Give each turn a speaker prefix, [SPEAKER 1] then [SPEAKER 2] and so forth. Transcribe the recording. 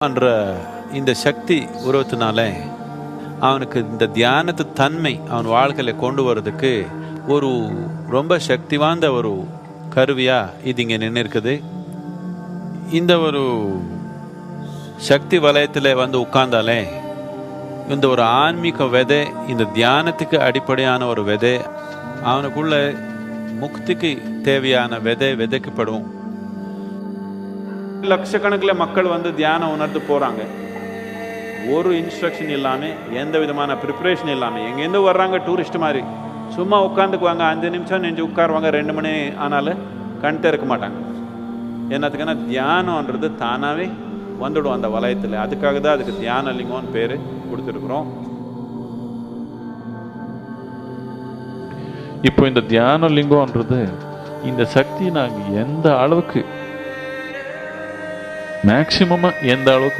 [SPEAKER 1] என்ற இந்த சக்தி உருவத்தினால அவனுக்கு இந்த தியானத்து தன்மை அவன் வாழ்க்கையில கொண்டு வர்றதுக்கு ஒரு ரொம்ப சக்தி வாய்ந்த ஒரு கருவியா இது இங்கே நின்று இருக்குது இந்த ஒரு சக்தி வலயத்தில் வந்து உட்கார்ந்தாலே இந்த ஒரு ஆன்மீக விதை இந்த தியானத்துக்கு அடிப்படையான ஒரு விதை அவனுக்குள்ள முக்திக்கு தேவையான விதை விதைக்கப்படும் லட்சக்கணக்கில் மக்கள் வந்து தியானம் உணர்ந்து போகிறாங்க ஒரு இன்ஸ்ட்ரக்ஷன் இல்லாமல் எந்த விதமான ப்ரிப்பரேஷன் இல்லாமல் எங்கேருந்து வர்றாங்க டூரிஸ்ட் மாதிரி? சும்மா உட்காந்துக்குவாங்க அஞ்சு நிமிஷம் நெஞ்சு உட்காருவாங்க ரெண்டு மணி ஆனாலும் கண் திறக்க மாட்டாங்க. என்னத்துக்குன்னா தியானம்ன்றது தானாகவே வந்துடும் அந்த வலயத்தில். அதுக்காக தான் அதுக்கு தியான லிங்கம்னு பேர் கொடுத்துருக்குறோம்.
[SPEAKER 2] இப்போ இந்த தியான லிங்கம்ன்றது இந்த சக்தி நாங்கள் எந்த அளவுக்கு மேக்சிமமாக எந்த அளவுக்கு